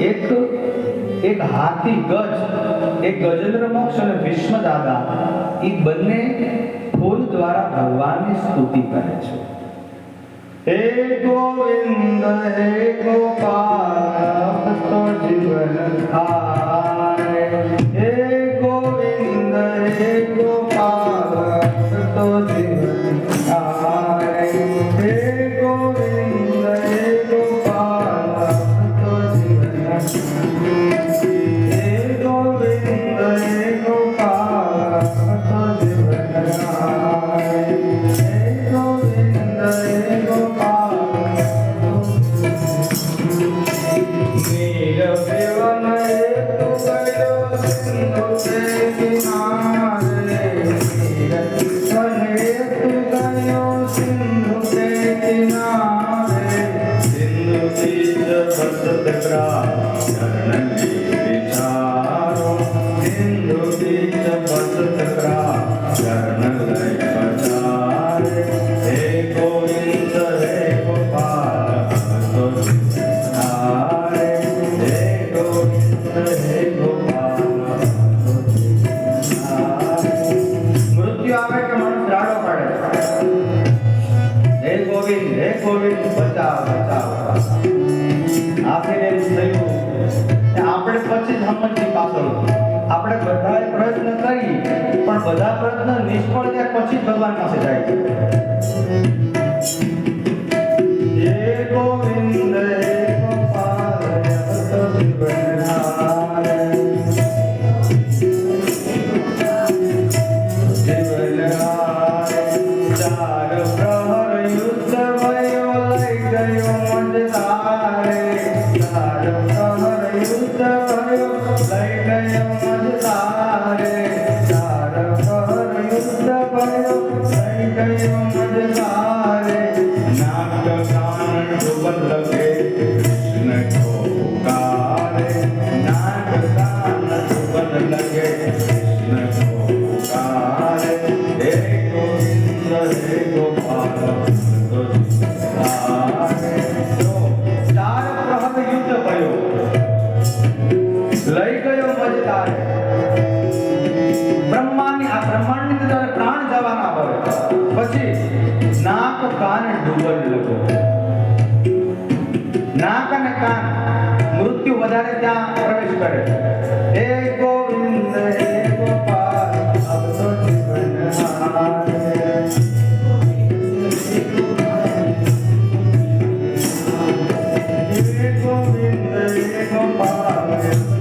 એક એક હાથી, ગજ, એક ગજેન્દ્ર મોક્ષ અને ભીષ્મ દાદા, એ બંને ફૂલ દ્વારા ભગવાનની સ્તુતિ કરે છે. હે ગોવિંદ, હે ગોપાલ તો જીવન હારે. હે ગોવિંદ, હે ગોપાલ. આખરે આપણે પછી જ સમજની પાછળ આપણે બધાએ પ્રયત્ન કરી, પણ બધા પ્રયત્ન નિષ્ફળ ત્યાં પછી ભગવાન પાસે જાય છે. Hare Om Hare Ram জীবন হে গোবিন্দ হে গোপাল আব তো জীবন হারে হে গোবিন্দ হে গোপাল